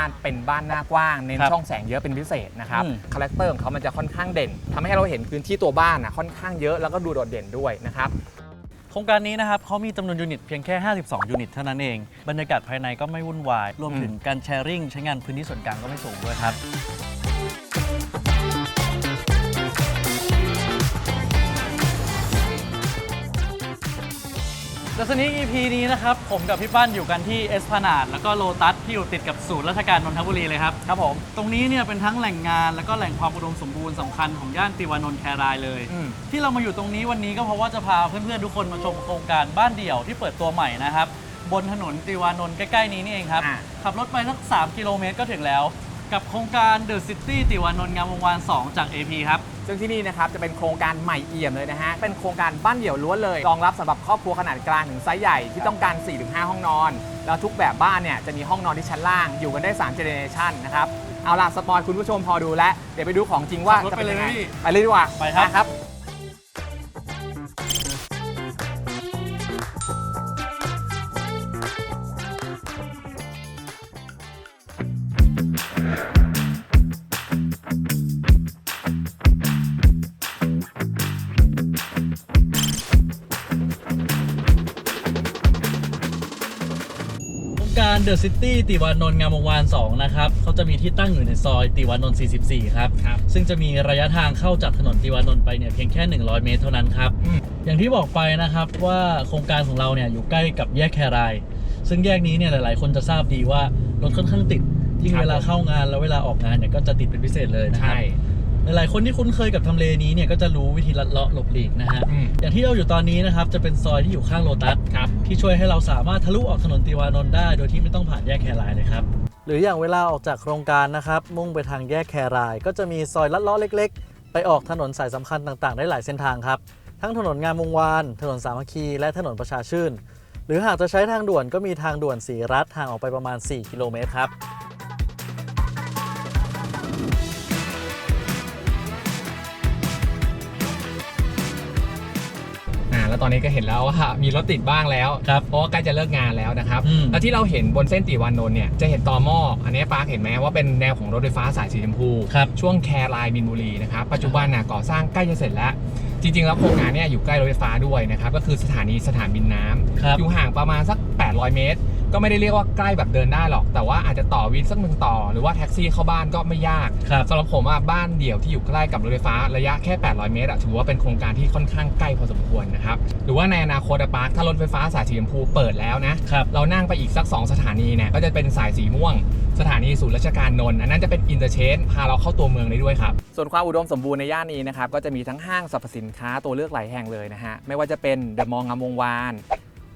บ้านเป็นบ้านหน้ากว้าง เน้นครับช่องแสงเยอะเป็นพิเศษนะครับอืม คาแรคเตอร์ของเขามันจะค่อนข้างเด่นทำให้เราเห็นพื้นที่ตัวบ้านนะค่อนข้างเยอะแล้วก็ดูโดดเด่นด้วยนะครับ โครงการนี้นะครับเขามีจำนวนยูนิตเพียงแค่ 52 ยูนิตเท่านั้นเอง บรรยากาศภายในก็ไม่วุ่นวาย รวมถึงการแชร์ริ่ง ใช้งานพื้นที่ส่วนกลางก็ไม่สูงด้วยครับ ดัชนี EP นี้นะครับ ผมกับพี่ปั้นอยู่กันที่เอสพนาดแล้วก็โลตัสที่อยู่ติดกับศูนย์ราชการนนทบุรีเลยครับ ครับผม ตรงนี้เนี่ยเป็นทั้งแหล่งงานแล้วก็แหล่งความอุดมสมบูรณ์สำคัญของย่านติวานนท์แครายเลย อืม ที่เรามาอยู่ตรงนี้วันนี้ก็เพราะว่าจะพาเพื่อนๆทุกคนมาชมโครงการบ้านเดี่ยวที่เปิดตัวใหม่นะครับ บนถนนติวานนท์ใกล้ๆนี้นี่เองครับ อ่า ขับรถไปสัก3กิโลเมตรก็ถึงแล้ว กับโครงการ The City ติวานนท์งามวงวาน 2 จาก AP ครับ ซึ่งที่นี่นะครับจะเป็นโครงการใหม่เอี่ยมเลยนะฮะ เป็นโครงการบ้านเดี่ยวล้วนเลย รองรับสำหรับครอบครัวขนาดกลางถึงไซส์ใหญ่ที่ต้องการ 4-5 ห้องนอน แล้วทุกแบบบ้านเนี่ยจะมีห้องนอนที่ชั้นล่าง อยู่กันได้3เจเนเรชันนะครับ เอาล่ะสปอยคุณผู้ชมพอดูแล้ว เดี๋ยวไปดูของจริงว่าขับรถจะเป็นยังไงไปเลยพี่ไปเลยดีกว่าไปครับ นะครับ ครงการ The City ติวานนท์งามวงวาน2นะครับเขาจะมีที่ตั้งอยู่ในซอยติวานนท์44 ครับ ครับ ซึ่งจะมีระยะทางเข้าจากถนนติวานนท์ไปเนี่ยเพียงแค่ 100 เมตรเท่านั้นครับ อืม อย่างที่บอกไปนะครับว่าโครงการของเราเนี่ยอยู่ใกล้กับแยกแคราย ซึ่งแยกนี้เนี่ยหลายๆ คนจะทราบดีว่ารถค่อนข้างติดยิ่งครับ เวลาเข้างานแล้วเวลาออกงานเนี่ยก็จะติดเป็นพิเศษเลยนะครับ ใช่ หลายๆคนที่คุ้นเคยกับทำเลนี้เนี่ยก็จะรู้วิธีลัดเลาะหลบหลีกนะฮะ อืม อย่างที่เราอยู่ตอนนี้นะครับจะเป็นซอยที่อยู่ข้างโลตัส ครับ ที่ช่วยให้เราสามารถทะลุออกถนนติวานนท์ได้ โดยที่ไม่ต้องผ่านแยกแครายเลยครับ หรืออย่างเวลาออกจากโครงการนะครับ มุ่งไปทางแยกแคราย ก็จะมีซอยลัดเลาะเล็ก ๆ ไปออกถนนสายสำคัญต่างๆ ได้หลายเส้นทางครับ ทั้งถนนงามวงวาน ถนนสามัคคี และถนนประชาชื่น หรือหากจะใช้ทางด่วนก็มีทางด่วนสีรัฐห่างออกไปประมาณ 4 กิโลเมตรครับ ตอนนี้ก็เห็นแล้วว่ามีรถติดบ้างแล้วครับเพราะว่าใกล้จะเลิกงานแล้วนะครับ อืม แล้วที่เราเห็นบนเส้นติวานนท์เนี่ยจะเห็นตอหม้ออันนี้ปาร์คเห็นไหมว่าเป็นแนวของรถไฟฟ้าสายสีชมพู ครับ ช่วงแคร์ไลน์มินบุรีนะครับปัจจุบันน่ะก่อสร้างใกล้จะเสร็จแล้ว จริงๆ แล้วโครงงานเนี่ยอยู่ใกล้รถไฟฟ้าด้วยนะครับก็คือสถานีสถานบินน้ำครับ อยู่ห่างประมาณสัก 800 เมตร ก็ไม่ได้เรียกว่าใกล้แบบเดินได้หรอก แต่ว่าอาจจะต่อวินสักหนึ่งต่อ หรือว่าแท็กซี่เข้าบ้านก็ไม่ยากครับสำหรับผมอะบ้านเดี่ยวที่อยู่ใกล้กับรถไฟฟ้าระยะแค่ 800 เมตรอะถือว่าเป็นโครงการที่ค่อนข้างใกล้พอสมควรนะครับหรือว่าในอนาคตอะปาร์คถ้ารถไฟฟ้าสายสีชมพูเปิดแล้วนะครับเรานั่งไปอีกสัก 2 สถานีเนี่ยก็จะเป็นสายสีม่วง สถานีศูนย์ราชการนนท์อันนั้นจะเป็นอินเตอร์เชนพาเราเข้าตัวเมืองได้ด้วยครับส่วนความอุดมสมบูรณ์ในย่านนี้นะครับก็จะมีทั้งห้างสรรพสินค้าตัวเลือกหลายแห่งเลยนะฮะไม่ว่าจะเป็นเดอะมองงามวงวาน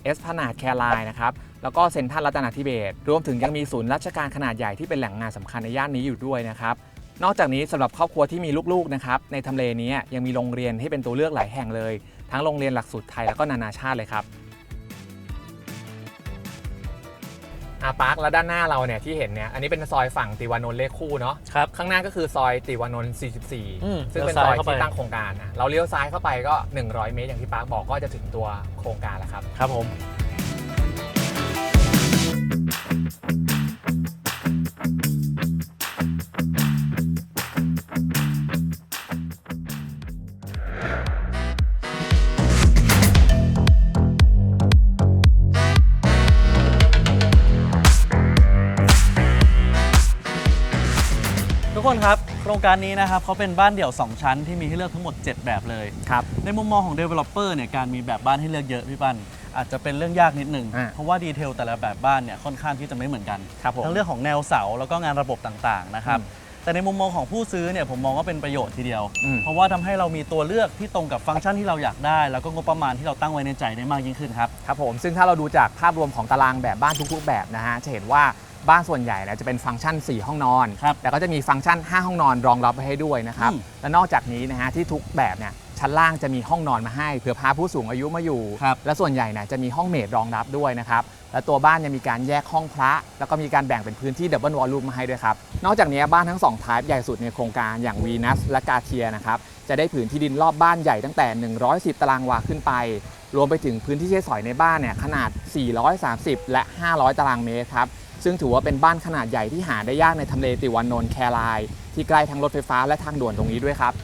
เอสพนาดแคร์ไลน์นะครับ แล้วก็เซ็นทรัลรัตนาธิเบศรรวมถึงยังมีศูนย์ราชการขนาดใหญ่ที่เป็นแหล่งงานสำคัญในย่านนี้อยู่ด้วยนะครับนอกจากนี้สำหรับครอบครัวที่มีลูกๆนะครับในทำเลนี้ยังมีโรงเรียนให้เป็นตัวเลือกหลายแห่งเลย ทั้งโรงเรียนหลักสูตรไทยแล้วก็นานาชาติเลยครับอาปาร์คแล้วด้านหน้าเราเนี่ยที่เห็นเนี่ยอันนี้เป็นซอยฝั่งติวานนท์เลขคู่เนาะครับข้างหน้าก็คือซอยติวานนท์อืม44 ซึ่งเป็นเลี้ซยวอยซ้ายเข้าไปที่ตั้งโครงการนะเราเลี้ยวซ้ายเข้าไปก็ 100 เมตรอย่างที่ปาร์คบอกก็จะถึงตัวโครงการแล้วครับครับผม กคนครับ โครงการนี้นะครับเขาเป็นบ้านเดี่ยว 2 ชั้นที่มีให้เลือกทั้งหมด 7 แบบเลย ครับ ในมุมมองของ Developer เนี่ยการมีแบบบ้านให้เลือกเยอะพี่ปั้นอาจจะเป็นเรื่องยากนิดนึงอ่าเพราะว่าดีเทลแต่ละแบบบ้านเนี่ยค่อนข้างที่จะไม่เหมือนกัน ครับผมทั้งเรื่องของแนวเสาแล้วก็งานระบบต่างๆนะครับอืมแต่ในมุมมองของผู้ซื้อเนี่ยผมมองว่าเป็นประโยชน์ทีเดียว อืม เพราะว่าทำให้เรามีตัวเลือกที่ตรงกับฟังก์ชันที่เราอยากได้ แล้วก็งบประมาณที่เราตั้งไว้ในใจได้มากยิ่งขึ้นครับ ครับผมซึ่งถ้าเราดูจากภาพรวมของตารางแบบบ้านทุกๆแบบนะฮะจะเห็นว่า บ้านส่วนใหญ่เนี่ยจะเป็นฟังก์ชัน 4 ห้องนอน ครับแต่ก็จะมีฟังก์ชัน 5 ห้องนอนรองรับไว้ให้ด้วยนะครับ อืมและนอกจากนี้นะฮะที่ทุกแบบเนี่ยชั้นล่างจะมีห้องนอนมาให้เผื่อพาผู้สูงอายุมาอยู่ ครับและส่วนใหญ่เนี่ยจะมีห้องเมดรองรับด้วยนะครับ และตัวบ้านยังมีการแยกห้องพระ แล้วก็มีการแบ่งเป็นพื้นที่ดับเบิลวอลลุ่มมาให้ด้วยครับ นอกจากนี้บ้านทั้ง2 type ใหญ่สุดในโครงการอย่างวีนัสและกาเทียนะครับจะได้ผืนที่ดินรอบบ้านใหญ่ตั้งแต่ 110 ตารางวาขึ้นไป รวมไปถึงพื้นที่ใช้สอยในบ้านเนี่ยขนาด 430 และ 500 ตารางเมตรครับ ซึ่งถือว่าเป็นบ้านขนาดใหญ่ที่หาได้ยากในทำเลติวานนท์แครายที่ใกล้ทั้งรถไฟฟ้าและทางด่วนตรงนี้ด้วยครับ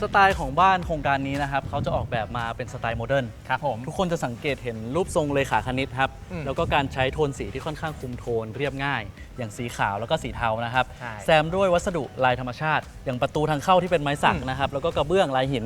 สไตล์ของบ้านโครงการนี้นะครับเขาจะออกแบบมาเป็นสไตล์โมเดิร์นครับผม ทุกคนจะสังเกตเห็นรูปทรงเลขาคณิตครับ อืมแล้วก็การใช้โทนสีที่ค่อนข้างคุมโทนเรียบง่าย อย่างสีขาวแล้วก็สีเทานะครับใช่ แซมด้วยวัสดุลายธรรมชาติ อย่างประตูทางเข้าที่เป็นไม้สักอืมนะครับแล้วก็กระเบื้องลายหิน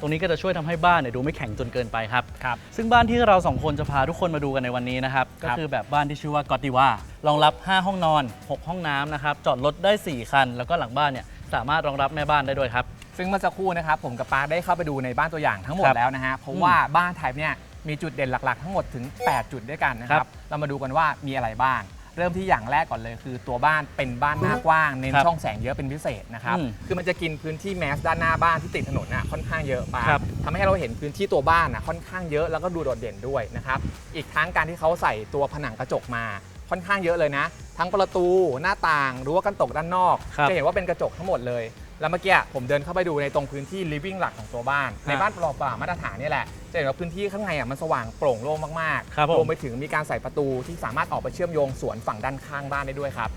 ตรงนี้ก็จะช่วยทำให้บ้านเนี่ยดูไม่แข็งจนเกินไปครับ ครับซึ่งบ้านที่เราสองคนจะพาทุกคนมาดูกันในวันนี้นะครับ ก็คือแบบบ้านที่ชื่อว่ากอติว่ารองรับ 5 ห้องนอน 6 ห้องน้ำนะครับ จอดรถได้ 4 คัน แล้วก็หลังบ้านเนี่ยสามารถรองรับแม่บ้านได้ด้วยครับ ซึ่งเมื่อสักครู่นะครับผมกับปาร์คได้เข้าไปดูในบ้านตัวอย่างทั้งหมดครับแล้วนะฮะ เพราะว่าบ้านไทยเนี่ยมีจุดเด่นหลักๆ ทั้งหมดถึง 8 จุดด้วยกันนะคครัรับบเรามาดูกันว่ามีอะไรบ้าง เริ่มที่อย่างแรกก่อนเลย คือตัวบ้านเป็นบ้านหน้ากว้างเน้นครับช่องแสงเยอะเป็นพิเศษนะครับอืมคือมันจะกินพื้นที่แมสด้านหน้าบ้านที่ติดถนนน่ะค่อนข้างเยอะปาครับ ทำให้เราเห็นพื้นที่ตัวบ้านน่ะค่อนข้างเยอะแล้วก็ดูโดดเด่นด้วยนะครับอีกทั้งการที่เขาใส่ตัวผนังกระจกมาค่อนข้างเยอะเลยนะ ทั้งประตูหน้าต่างรั้วกันตกด้านนอกครับ จะเห็นว่าเป็นกระจกทั้งหมดเลย แล้วเมื่อกี้ผมเดินเข้าไปดูในตรงพื้นที่ living หลักของตัวบ้าน ในบ้านปลอบป่ามาตรฐานนี่แหละ จะเห็นว่าพื้นที่ข้างในอะมันสว่างโปร่งโล่งมากครับผม รวมไปถึงมีการใส่ประตูที่สามารถออกไปเชื่อมโยงสวนฝั่งด้านข้างบ้านได้ด้วยครับ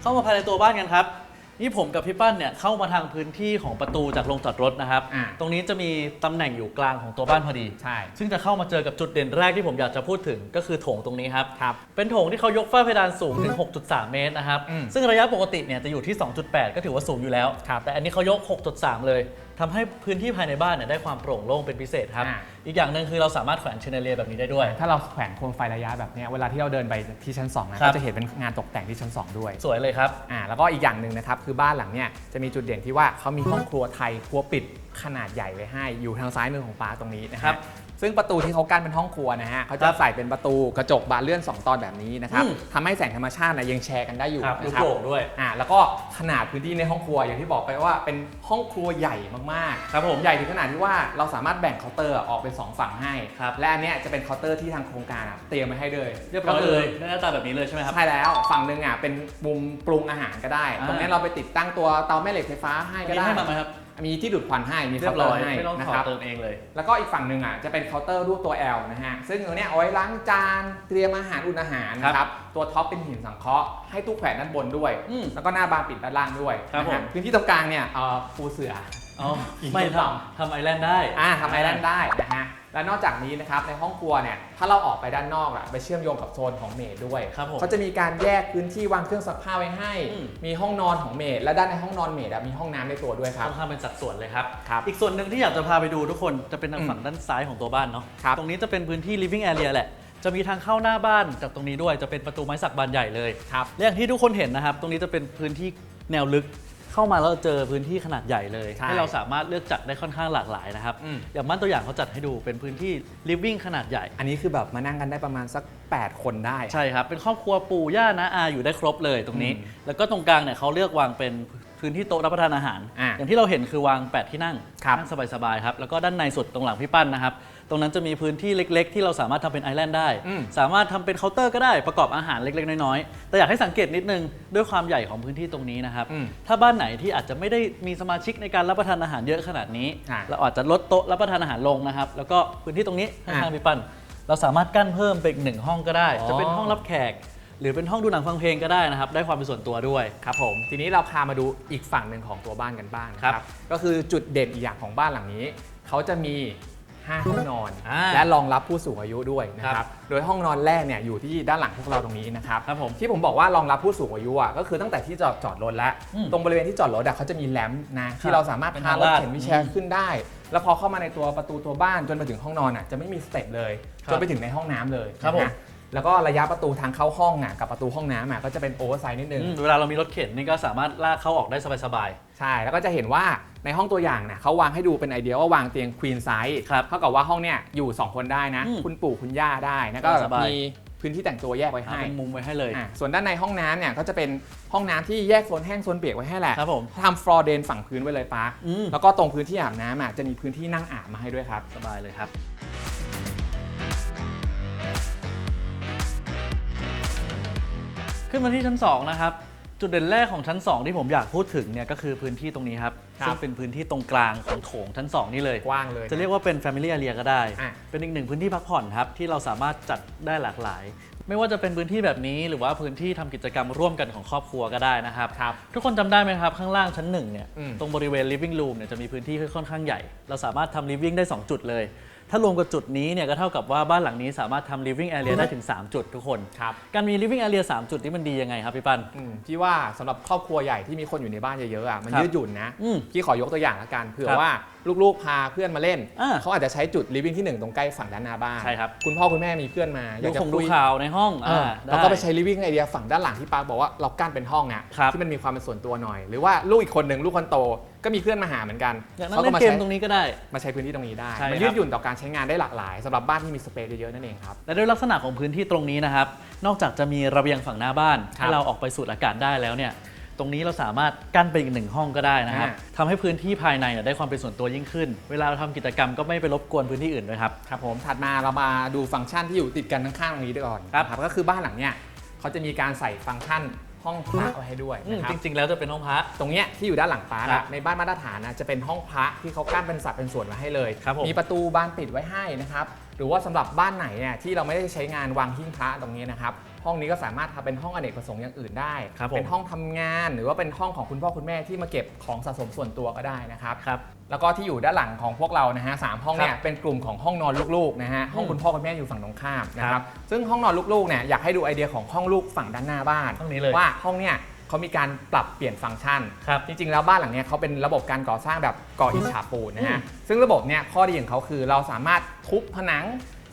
เข้ามาภายในตัวบ้านกันครับ นี่ผมกับพี่ปั้นเนี่ยเข้ามาทางพื้นที่ของประตูจากโรงจอดรถนะครับ อ่า ตรงนี้จะมีตำแหน่งอยู่กลางของตัวบ้านพอดี ใช่ ซึ่งจะเข้ามาเจอกับจุดเด่นแรกที่ผมอยากจะพูดถึงก็คือโถงตรงนี้ครับ ครับ เป็นโถงที่เขายกฝ้าเพดานสูงถึง 6.3 เมตรนะครับ อืมซึ่งระยะปกติเนี่ยจะอยู่ที่ 2.8 ก็ถือว่าสูงอยู่แล้ว ครับแต่อันนี้เขายก 6.3 เลย ทำให้พื้นที่ภายในบ้านเนี่ยได้ความโปร่งโล่งเป็นพิเศษครับ อ่า อีกอย่างหนึ่งคือเราสามารถแขวนเชนเดอเลียร์แบบนี้ได้ด้วย ถ้าเราแขวนโคมไฟระยะแบบเนี้ยเวลาที่เราเดินไปที่ชั้น2นะครับ ก็จะเห็นเป็นงานตกแต่งที่ชั้น 2 ด้วยสวยเลยครับ อ่าแล้วก็อีกอย่างหนึ่งนะครับคือบ้านหลังเนี่ยจะมีจุดเด่นที่ว่าเขามีห้องครัวไทยครัวปิดขนาดใหญ่ไว้ให้อยู่ทางซ้ายมือของปาตรงนี้นะคครัรับบ ซึ่งประตูที่เขากั้นเป็นห้องครัวนะฮะเขาคจะรับใส่เป็นประตูกระจกบานเลื่อน 2 ตอนแบบนี้นะครับอืม ทำให้แสงธรรมชาตินะยังแชร์กันได้อยู่ครับดูนะครัโปร่งด้วย อ่าแล้วก็ขนาดพื้นที่ในห้องครัวอย่างที่บอกไปว่าเป็นห้องครัวใหญ่มากๆครับผมใหญ่ถึงขนาดที่ว่าเราสามารถแบ่งเคาน์เตอร์ออกเป็นสองฝั่งให้ ครับและอันเนี้ยจะเป็นเคาน์เตอร์ที่ทางโครงการอะเตรียมไว้ให้เลยเรียบร้อยเลยได้หน้าตาแบบนี้เลยใช่ไหมครับ ใช่แล้วฝั่งหนึ่งอะเป็นมุมปรุงอาหารก็ได้ อ่า ตรงนี้เราไปติดตั้งตัวเตาแม่เหล็กไฟฟ้าให้ก็มีได้ให้มาไหมครับ มีที่ดูดควันให้มีเรีเคายน์บเตอร้อยร์ให้ไม่ต้องนะขอครับเติมเองเลย แล้วก็อีกฝั่งหนึ่งอะจะเป็นเคาน์เตอร์รูปตัว L นะฮะซึ่งตัวเนี้ยเอาไว้ล้างจานเตรียมอาหารอุ่นอาหารนะครับตัวท็อปเป็นหินสังเคราะห์ให้ตู้แขวนด้านบนด้วย อืมแล้วก็หน้าบานปิดด้านล่างด้วยครับนะฮะผม พื้นที่ตรงกลางเนี่ยเอ่อปูเสือ อ๋ออีกไม่นิดหน่อยทำทำไอแลนด์ได้ อ่าทำไอแลนด์ได้นะฮะ และนอกจากนี้นะครับในห้องครัวเนี่ยถ้าเราออกไปด้านนอกอะไปเชื่อมโยงกับโซนของเมดด้วยครับผมเขาจะมีการแยกพื้นที่วางเครื่องซักผ้าไว้ให้ อืม มีห้องนอนของเมดและด้านในห้องนอนเมดอะมีห้องน้ำในตัวด้วยครับ ค่อนข้างเป็นสัดส่วนเลยครับ ครับอีกส่วนหนึ่งที่อยากจะพาไปดูทุกคนจะเป็นทางอืมฝั่งด้านซ้ายของตัวบ้านเนาะ ครับตรงนี้จะเป็นพื้นที่ living area แหละ จะมีทางเข้าหน้าบ้านจากตรงนี้ด้วยจะเป็นประตูไม้สักบานใหญ่เลยครับและอย่างที่ทุกคนเห็นนะครับ ตรงนี้จะเป็นพื้นที่แนวลึกเข้ามาแล้วเจอพื้นที่ขนาดใหญ่เลยใช่ให้เราสามารถเลือกจัดได้ค่อนข้างหลากหลายนะครับอืม อย่างบ้านตัวอย่างเขาจัดให้ดูเป็นพื้นที่ living ขนาดใหญ่ อันนี้คือแบบมานั่งกันได้ประมาณสัก 8 คนได้ ใช่ครับ เป็นครอบครัวปู่ย่านะอาอยู่ได้ครบเลยตรงนี้อืมแล้วก็ตรงกลางเนี่ยเขาเลือกวางเป็นพื้นที่โต๊ะรับประทานอาหาร อะอย่างที่เราเห็นคือวาง 8 ที่นั่งครับนั่งสบายๆครับ แล้วก็ด้านในสุดตรงหลังพี่ปั้นนะครับ ตรงนั้นจะมีพื้นที่เล็ก ๆ ที่เราสามารถทำเป็นไอแลนด์ได้ อืม สามารถทำเป็นเคาน์เตอร์ก็ได้ประกอบอาหารเล็ก ๆ น้อย ๆ แต่อยากให้สังเกตนิดนึง ด้วยความใหญ่ของพื้นที่ตรงนี้นะครับ อืมถ้าบ้านไหนที่อาจจะไม่ได้มีสมาชิกในการรับประทานอาหารเยอะขนาดนี้ อะเราอาจจะลดโต๊ะรับประทานอาหารลงนะครับ แล้วก็พื้นที่ตรงนี้ข้างอะๆพี่ปั้นเราสามารถกั้นเพิ่มเป็นอีกหนึ่งห้องก็ได้ อ๋อ จะเป็นห้องรับแขก หรือเป็นห้องดูหนังฟังเพลงก็ได้นะครับ ได้ความเป็นส่วนตัวด้วย ครับผม ทีนี้เราพามาดูอีกฝั่งหนึ่งของตัวบ้านกันบ้างนะคครัรับบก็คือจุดเด่นอีกอย่างของบ้านหลังนี้ เขาจะมี 5ห้องนอน อ่าและรองรับผู้สูงอายุด้วยนะคครัรับบ โดยห้องนอนแรกเนี่ยอยู่ที่ด้านหลังพวกเราตรงนี้นะครับครับผม ที่ผมบอกว่ารองรับผู้สูงอายุอะก็คือตั้งแต่ที่จอดจอดรถแล้วอืมตรงบริเวณที่จอดรถอะเขาจะมีแลมป์นะครัที่บเราสามารถเป็นพาทางรถลาดเข็นวิวแชร์ขึ้นได้ แล้วพอเข้ามาในตัวประตูตัวบ้านจนมาถึงห้องนอนอะจะไม่มีสเต็ปเลยครับจนไปถึงในห้องน้ำเลยครับนะผมฮะ แล้วก็ระยะประตูทางเข้าห้องอะกับประตูห้องน้ำอะก็จะเป็นโอเวอร์ไซส์นิดนึงอืมเวลาเรามีรถเข็นนี่ก็สามารถลากเข้าออกได้สบาย ใช่ แล้วก็จะเห็นว่าในห้องตัวอย่างนะเขาวางให้ดูเป็นไอเดียว่าวางเตียงควีนไซส์ครับเท่ากับว่าห้องเนี่ยอยู่ 2 คนได้นะ อืมคุณปู่คุณย่าได้นะก็สบาย มีพื้นที่แต่งตัวแยกไว้ๆเอาให้เป็นมุมไว้ให้เลย อะส่วนด้านในห้องน้ำเนี่ยก็จะเป็นห้องน้ำที่แยกโซนแห้งโซนเปียกไว้ให้แหละครับผมทำฟลอร์เดนฝั่งพื้นไว้เลยปาร์คอืม แล้วก็ตรงพื้นที่อาบน้ำอะจะมีพื้นที่นั่งอาบมาให้ด้วยครับ สบายเลยครับ ขึ้นมาที่ชั้น 2 นะครับ จุดเด่นแรกของชั้น 2 ที่ผมอยากพูดถึงเนี่ยก็คือพื้นที่ตรงนี้ครับครับ ซึ่งเป็นพื้นที่ตรงกลางของโถงชั้น 2 นี่เลย กว้างเลย จะเรียกว่าเป็น Family Area ก็ได้ อะ เป็นอีกหนึ่งพื้นที่พักผ่อนครับ ที่เราสามารถจัดได้หลากหลาย ไม่ว่าจะเป็นพื้นที่แบบนี้หรือว่าพื้นที่ทำกิจกรรมร่วมกันของครอบครัวก็ได้นะครับ ครับ ทุกคนจำได้ไหมครับ ข้างล่างชั้นหนึ่งเนี่ยอืมตรงบริเวณ living room เนี่ยจะมีพื้นที่ค่อนข้างใหญ่ เราสามารถทำ living ได้ 2 จุดเลย ถ้ารวมกับจุดนี้เนี่ยก็เท่ากับว่าบ้านหลังนี้สามารถทำ living area ได้ถึง 3 จุดทุกคน ครับ การมี living area 3 จุดนี่มันดียังไงครับพี่ปัน อืมพี่ว่าสำหรับครอบครัวใหญ่ที่มีคนอยู่ในบ้านเยอะๆอะมันครับยืดหยุ่นนะอืมพี่ขอยกตัวอย่างละกันเผื่อครับว่าลูกๆพาเพื่อนมาเล่น อ่าเขาอาจจะใช้จุด living ที่หนึ่งตรงใกล้ฝั่งด้านหน้าบ้านใช่ครับ คุณพ่อคุณแม่มีเพื่อนมาอยาดูกจะคงดูคุยข่าวในห้องเอออ่าแล้วก็ไปด้ ใช้ living area ฝั่งด้านหลังที่ปาร์คบอกว่าเรากั้นเป็นห้องอะครับที่มันมีความเป็นส่วนตัวหน่อย หรือว่าลูกอีกคนหนึ่งลูกคนโต ก็มีเพื่อนมาหาเหมือนกันอยากนั่งเขาเล่ก็นมาเกมใช้ตรงนี้ก็ได้ มาใช้พื้นที่ตรงนี้ได้ใช่มันครับยืดหยุ่นต่อการใช้งานได้หลากหลายสำหรับบ้านที่มีสเปซเยอะๆนั่นเองครับ และด้วยลักษณะของพื้นที่ตรงนี้นะครับ นอกจากจะมีระเบียงฝั่งหน้าบ้านครับให้เราออกไปสูดอากาศได้แล้วเนี่ย ตรงนี้เราสามารถกั้นเป็นอีกหนึ่งห้องก็ได้นะครับอ่าทำให้พื้นที่ภายในเนี่ยได้ความเป็นส่วนตัวยิ่งขึ้น เวลาเราทำกิจกรรมก็ไม่ไปรบกวนพื้นที่อื่นด้วยครับ ครับผมถัดมาเรามาดูฟังก์ชันที่อยู่ติดกันข้างๆตรงนี้ก่อนครับ นะก็คือบ้านหลังเนี้ยเขาจะมีการใส่ฟังก์ชัน ห้องพระไว้ให้ด้วยอืมนะครับ จริงๆ แล้วจะเป็นห้องพระ ตรงเนี้ยที่อยู่ด้านหลังปาร์คครัอะบในบ้านมาตรฐานนะจะเป็นห้องพระที่เขากั้นเป็นสัดเป็นส่วนไว้ให้เลย ครับผมมีประตูบานปิดไว้ให้นะครับ หรือว่าสำหรับบ้านไหนเนี่ยที่เราไม่ได้ใช้งานวางหิ้งพระตรงนี้นะครับ ห้องนี้ก็สามารถทำเป็นห้องอเนกประสงค์อย่างอื่นได้ ครับผมเป็นห้องทำงาน หรือว่าเป็นห้องของคุณพ่อคุณแม่ที่มาเก็บของสะสมส่วนตัวก็ได้นะครับ ครับ แล้วก็ที่อยู่ด้านหลังของพวกเรานะฮะสามห้องเนี่ยครับเป็นกลุ่มของห้องนอนลูกๆนะฮะห้องอืมคุณพ่อคุณแม่อยู่ฝั่งตรงข้ามนะคครัรับบซึ่งห้องนอนลูกๆเนี่ยอยากให้ดูไอเดียของห้องลูกฝั่งด้านหน้าบ้านห้องนี้เลยว่าห้องเนี่ยเขามีการปรับเปลี่ยนฟังก์ชัน ครับจริงๆแล้วบ้านหลังเนี้ยเขาเป็นระบบการก่อสร้างแบบก่ออิฐฉาบปูนนะฮะซึ่งระบบเนี่ยข้อดีของเขาคือเราสามารถทุบผนัง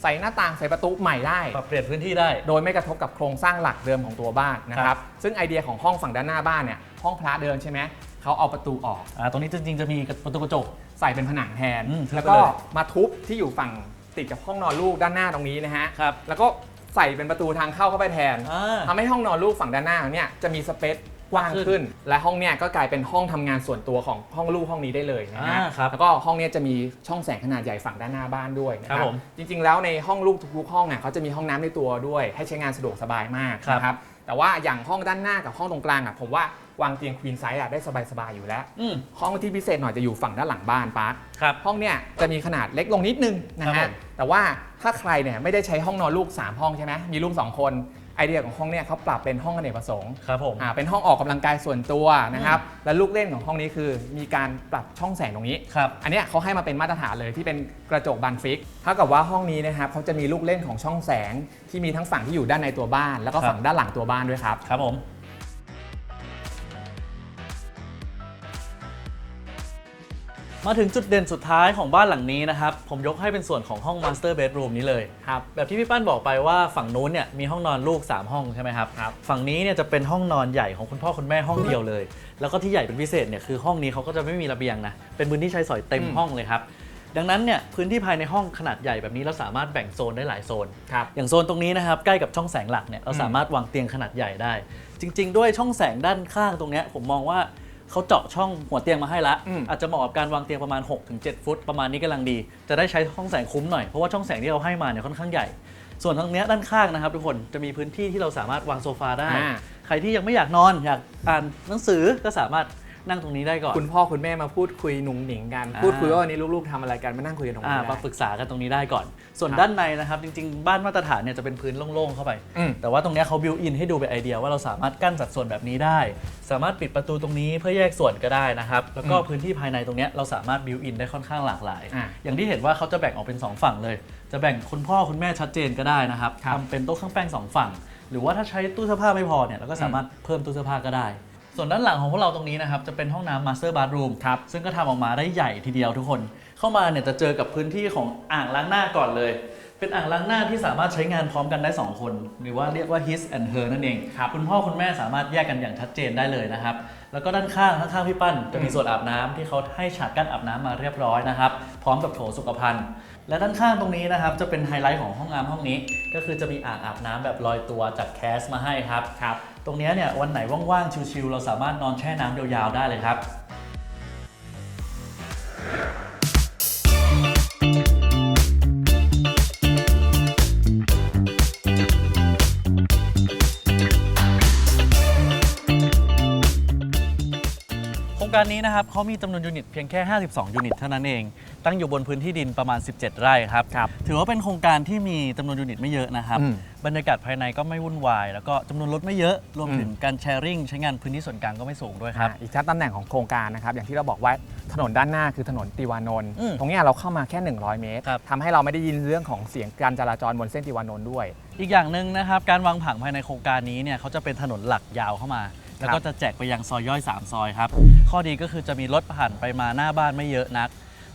ใส่หน้าต่างใส่ประตูใหม่ได้ ปรับเปลี่ยนพื้นที่ได้ โดยไม่กระทบกับโครงสร้างหลักเดิมของตัวบ้านนะคครัรับบซึ่งไอเดียของห้องฝั่งด้านหน้าบ้านเนี่ยห้องพระเดิมใช่ไหมเขาเอาประตูออก อ่าตรงนี้จริงๆจะมีประตูกระจก ใส่เป็นผนังแทน อืมแล้วทึบก็ไปเลยมาทุบที่อยู่ฝั่งติดกับห้องนอนลูกด้านหน้าตรงนี้นะฮะ ครับแล้วก็ใส่เป็นประตูทางเข้าเข้าไปแทน อ่า ทำให้ห้องนอนลูกฝั่งด้านหน้าเนี่ยจะมีสเปซ กว้างขึ้นขึ้น และห้องเนี่ยก็กลายเป็นห้องทำงานส่วนตัวของห้องลูกห้องนี้ได้เลยนะฮะอ่าครับแล้วก็ห้องเนี้จะมีช่องแสงขนาดใหญ่ฝั่งด้านหน้าบ้านด้วยนะคครัรับบผมจริงๆแล้วในห้องลูกทุกๆห้องเนี่ยเขาจะมีห้องน้ำในตัวด้วย ให้ใช้งานสะดวกสบายมากครับ นะครับแต่ว่าอย่างห้องด้านหน้ากับห้องตรงกลางอะผมว่าวางเตียงควีนไซส์อะได้สบายๆอยู่แล้ว อืมห้องที่พิเศษหน่อยจะอยู่ฝั่งด้านหลังบ้านปาร์ค ครับ ห้องเนี่ยจะมีขนาดเล็กลงนิดนึงนะครับผฮะ มแต่ว่าถ้าใครเนี่ยไม่ได้ใช้ห้องนอนลูก 3 ห้องใช่ไหมมีลูก 2 คน ไอเดียของห้องเนี่ยเขาปรับเป็นห้องอเนกประสงค์ครับผม อ่าเป็นห้องออกกำลังกายส่วนตัวนะครับและลูกเล่นของห้องนี้คือ มีการปรับช่องแสงตรงนี้ ครับ อันเนี้ยเขาให้มาเป็นมาตรฐานเลยที่เป็นกระจกบานฟิกเท่ากับว่าห้องนี้นะครับเขาจะมีลูกเล่นของช่องแสงที่มีทั้งฝั่งที่อยู่ด้านในตัวบ้าน แล้วก็ครับฝั่งด้านหลังตัวบ้านด้วยครับ ครับผม มาถึงจุดเด่นสุดท้ายของบ้านหลังนี้นะครับ ผมยกให้เป็นส่วนของห้อง Master Bedroom นี้เลยครับแบบที่พี่ปั้นบอกไปว่าฝั่งนู้นเนี่ยมีห้องนอนลูก 3 ห้องใช่ไหมครับครับ ฝั่งนี้เนี่ยจะเป็นห้องนอนใหญ่ของคุณพ่อคุณแม่ห้องเดียวเลย แล้วก็ที่ใหญ่เป็นพิเศษเนี่ยคือห้องนี้เขาก็จะไม่มีระเบียงนะเป็นพื้นที่ใช้สอยเต็มอืมห้องเลยครับดังนั้นเนี่ยพื้นที่ภายในห้องขนาดใหญ่แบบนี้เราสามารถแบ่งโซนได้หลายโซน ครับ อย่างโซนตรงนี้นะครับใกล้กับช่องแสงหลักเนี่ยเราอืมสามารถวางเตียงขนาดใหญ่ได้ จริง ๆ ด้วยช่องแสงด้านข้างตรงเนี้ยผมมองว่า เขาเจาะช่องหัวเตียงมาให้ละ อืม อาจจะเหมาะกับการวางเตียงประมาณ 6-7 ฟุต ประมาณนี้กำลังดี จะได้ใช้ช่องแสงคุ้มหน่อย เพราะว่าช่องแสงที่เราให้มาเนี่ยค่อนข้างใหญ่ ส่วนทางเนี้ยด้านข้างนะครับทุกคนจะมีพื้นที่ที่เราสามารถวางโซฟาได้ อ่า ใครที่ยังไม่อยากนอนอยากอ่านหนังสือก็สามารถ นั่งตรงนี้ได้ก่อนคุณพ่อคุณแม่มาพูดคุยหนุ่งหนิงกันอ่าพูดคุยว่าวันนี้ลูกๆทำอะไรกันมานั่งคุยกันตรงอ่านี้ได้มาปรึกษากันตรงนี้ได้ก่อน ส่วนครับด้านในนะครับจริง ๆ บ้านมาตรฐานเนี่ยจะเป็นพื้นโล่งๆเข้าไปอืมแต่ว่าตรงเนี้ยเขาบิวอินให้ดูเป็นไอเดียว่าเราสามารถกั้นสัดส่วนแบบนี้ได้ สามารถปิดประตูตรงนี้เพื่อแยกส่วนก็ได้นะครับแล้วก็อืมพื้นที่ภายในตรงเนี้ยเราสามารถบิวอินได้ค่อนข้างหลากหลายอะอย่างที่เห็นว่าเขาจะแบ่งออกเป็น 2 ฝั่งเลย จะแบ่งคุณพ่อคุณแม่ชัดเจนก็ได้นะครับครับทำเป็นโต๊ะเครื่องแป้งสองฝั่งหรือว่าถ้าใช้ตู้เสื้อผ้าไม่พอเนี่ยเราก็สามารถเพิ่มตู้เสื้อผ้าก็ได้ ส่วนด้านหลังของพวกเราตรงนี้นะครับจะเป็นห้องน้ำ Master Bathroom ครับซึ่งก็ทำออกมาได้ใหญ่ทีเดียวทุกคน เข้ามาเนี่ยจะเจอกับพื้นที่ของอ่างล้างหน้าก่อนเลย เป็นอ่างล้างหน้าที่สามารถใช้งานพร้อมกันได้ 2 คน หรือว่าเรียกว่า his and her นั่นเองครับคุณพ่อคุณแม่สามารถแยกกันอย่างชัดเจนได้เลยนะครับ แล้วก็ด้านข้างข้างๆพี่ปั้นจะมีอืมส่วนอาบน้ำที่เขาให้ฉากกั้นอาบน้ำมาเรียบร้อยนะครับ พร้อมกับโถสุขภัณฑ์ และด้านข้างตรงนี้นะครับจะเป็นไฮไลท์ของห้องน้ำห้องนี้ ก็คือจะมีอ่างอาบน้ำแบบลอยตัวจากแคสมาให้ครับ ครับ ตรงนี้เนี่ยวันไหนว่างๆ ชิวๆเราสามารถนอนแช่น้ำยาวๆ ได้เลยครับมการนี้นะครับเขามีจำนวนยูนิตเพียงแค่ 52 ยูนิตเท่านั้นเอง ตั้งอยู่บนพื้นที่ดินประมาณ 17 ไร่ครับครับ ถือว่าเป็นโครงการที่มีจำนวนยูนิตไม่เยอะนะครับอืมบรรยากาศภายในก็ไม่วุ่นวาย แล้วก็จำนวนรถไม่เยอะ รวมถึงการแชร์ริ่งใช้งานพื้นที่ส่วนกลางก็ไม่สูงด้วยครับอ่าอีกชั้นตำแหน่งของโครงการนะครับ อย่างที่เราบอกว่าถนนด้านหน้าคือถนนติวานนท์อืมตรงเนี้ยเราเข้ามาแค่ 100 เมตรครับทำให้เราไม่ได้ยินเรื่องของเสียงการจราจรบนเส้นติวานนท์ด้วย อีกอย่างหนึ่งนะครับ การวางผังภายในโครงการนี้เนี่ยเขาจะเป็นถนนหลักยาวเข้ามาแล้วก็จะแจกไปยังซอยย่อย 3 ซอยครับ ข้อดีก็คือจะมีรถผ่านไปมาหน้าบ้านไม่เยอะนัก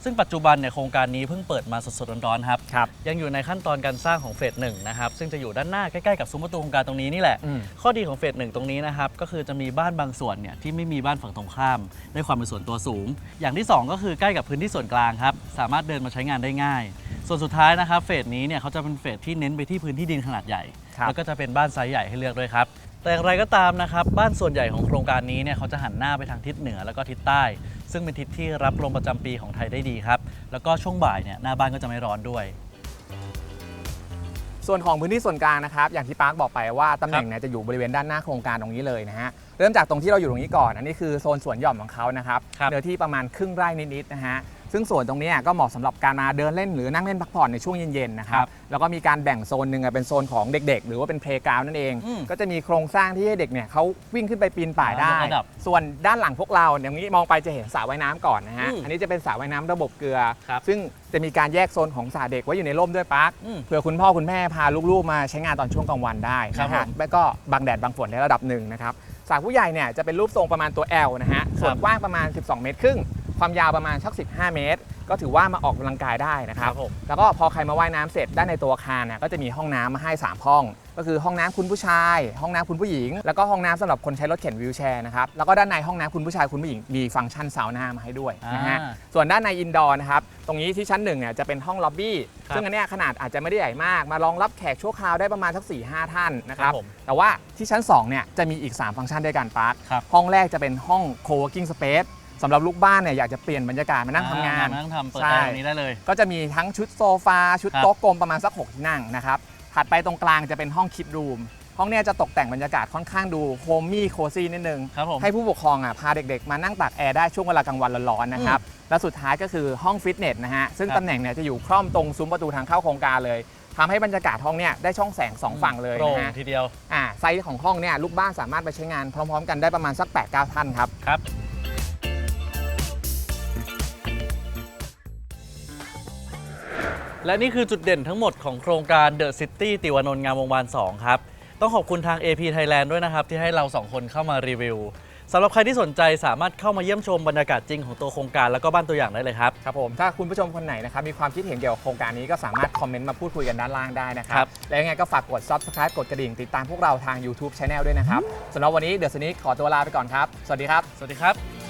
ซึ่งปัจจุบันเนี่ยโครงการนี้เพิ่งเปิดมาสดๆร้อนๆครับ ครับ ยังอยู่ในขั้นตอนการสร้างของเฟสหนึ่งนะครับ ซึ่งจะอยู่ด้านหน้าใกล้ๆกับซุ้มประตูโครงการตรงนี้นี่แหละ อืม ข้อดีของเฟสหนึ่งตรงนี้นะครับ ก็คือจะมีบ้านบางส่วนเนี่ยที่ไม่มีบ้านฝั่งตรงข้ามได้ความเป็นส่วนตัวสูง อย่างที่2ก็คือใกล้กับพื้นที่ส่วนกลางครับ สามารถเดินมาใช้งานได้ง่าย ส่วนสุดท้ายนะครับเฟสนี้เนี่ยเขาจะเป็นเฟสที่เน้นไปที่พื้นที่ดินขนาดใหญ่ ครับ แล้วก็จะเป็นบ้านไซส์ใหญ่ให้เลือกด้วยครับ แต่อย่างไรก็ตามนะครับ บ้านส่วนใหญ่ของโครงการนี้เนี่ยเขาจะหันหน้าไปทางทิศเหนือแล้วก็ทิศใต้ ซึ่งเป็นทิศที่รับลมประจำปีของไทยได้ดีครับ แล้วก็ช่วงบ่ายเนี่ยหน้าบ้านก็จะไม่ร้อนด้วย ส่วนของพื้นที่ส่วนกลางนะครับ อย่างที่ปาร์คบอกไปว่าตำแหน่งเนี่ยจะอยู่บริเวณด้านหน้าโครงการตรงนี้เลยนะฮะเริ่มจากตรงที่เราอยู่ตรงนี้ก่อน อันนี้คือโซนสวนหย่อมของเขานะครับครับ เนื้อที่ประมาณครึ่งไร่นิดๆนะฮะ ซึ่งส่วนตรงเนี้ยก็เหมาะสำหรับการมาเดินเล่นหรือนั่งเล่นพักผ่อนในช่วงเย็นๆนะคครัรับบแล้วก็มีการแบ่งโซนหนึ่งอะเป็นโซนของเด็ก ๆ หรือว่าเป็นเพลย์กราวนั่นเองอืมก็จะมีโครงสร้างที่ให้เด็กเนี่ยเขาวิ่งขึ้นไปปีนป่ายได้อ่ายกระดับส่วนด้านหลังพวกเราอย่างนี้มองไปจะเห็นสระว่ายน้ำก่อนนะฮะอืมอันนี้จะเป็นสระว่ายน้ำระบบเกลือครับซึ่งจะมีการแยกโซนของสระเด็กไว้อยู่ในร่มด้วยปาร์คอืมเผื่อคุณพ่อคุณแม่พาลูกๆ มาใช้งานตอนช่วงกลางวันได้ครับนะผฮะมแล้วก็บังแดดบังฝนในระดับหนึ่งนะครับสระผู้ใหญ่เนี่ยจะเป็นรูปทรงประมาณตัว L นะฮะส่วนกว้างประมาณ 12 เมตรครึ่ง ความยาวประมาณสัก 15 เมตร ก็ถือว่ามาออกกำลังกายได้นะครับ ครับผม แล้วก็พอใครมาว่ายน้ำเสร็จด้านในตัวอาคารเนี่ยก็จะมีห้องน้ำมาให้ 3 ห้อง ก็คือห้องน้ำคุณผู้ชาย ห้องน้ำคุณผู้หญิง แล้วก็ห้องน้ำสำหรับคนใช้รถเข็นวีลแชร์นะครับแล้วก็ด้านในห้องน้ำคุณผู้ชายคุณผู้หญิงมีฟังก์ชันซาวน่ามาให้ด้วยนะฮะ อ่า ส่วนด้านในอินดอร์นะครับ ตรงนี้ที่ชั้นหนึ่งเนี่ยจะเป็นห้องล็อบบี้ ครับซึ่งอันเนี้ยขนาดอาจจะไม่ได้ใหญ่มาก มารองรับแขกชั่วคราวได้ประมาณสัก4ี่ห้าท่านนะครับ ครับผมแต่ว่าที่ชั้น2เนี่ยจะมีอีก 3 ฟังก์ชันด้วยกันปาร์คครับห้องแรกจะเป็นห้อง co-working space สำหรับลูกบ้านเนี่ยอยากจะเปลี่ยนบรรยากาศมานั่งทำงาน มานั่งทำเปิดใช่แอร์ตรงนี้ได้เลย ก็จะมีทั้งชุดโซฟา ชุดครับ โต๊ะกลมประมาณสัก6ที่นั่งนะครับ ถัดไปตรงกลางจะเป็นห้องคิดรูม ห้องเนี้ยจะตกแต่งบรรยากาศค่อนข้างดูโฮมมี่โคซี่นิดนึง ครับผม ให้ผู้ปกครองอะพาเด็กๆ มานั่งตากแอร์ได้ช่วงเวลากลางวันร้อนๆนะครับ และสุดท้ายก็คือห้องฟิตเนสนะฮะ ซึ่งครับ ตำแหน่งเนี่ยจะอยู่คร่อมตรงซุ้มประตูทางเข้าโครงการเลยทำให้บรรยากาศห้องเนี่ยได้ช่องแสงสองฝั่งเลยโปร่งนะฮะทีเดียว อ่าไซส์ของห้องเนี่ยลูกบ้านสามารถไปใช้งานพร้อม ๆ กันได้ประมาณสัก8-9ท่านครับ ครับ และนี่คือจุดเด่นทั้งหมดของโครงการ The City ติวานนท์งามวงวาน 2 ครับ ต้องขอบคุณทาง AP Thailand ด้วยนะครับ ที่ให้เราสองคนเข้ามารีวิวสำหรับใครที่สนใจสามารถเข้ามาเยี่ยมชมบรรยากาศจริงของตัวโครงการแล้วก็บ้านตัวอย่างได้เลยครับ ครับผมถ้าคุณผู้ชมคนไหนนะครับมีความคิดเห็นเกี่ยวกับโครงการนี้ก็สามารถคอมเมนต์มาพูดคุยกันด้านล่างได้นะคครัรับบและยังไงก็ฝากกด subscribe กดกระดิ่งติดตามพวกเราทาง YouTube Channel ด้วยนะครับสำหรับวันนี้เดอะสนิขอตัวลาไปก่อนครับสวัสดีครับ สวัสดีครับ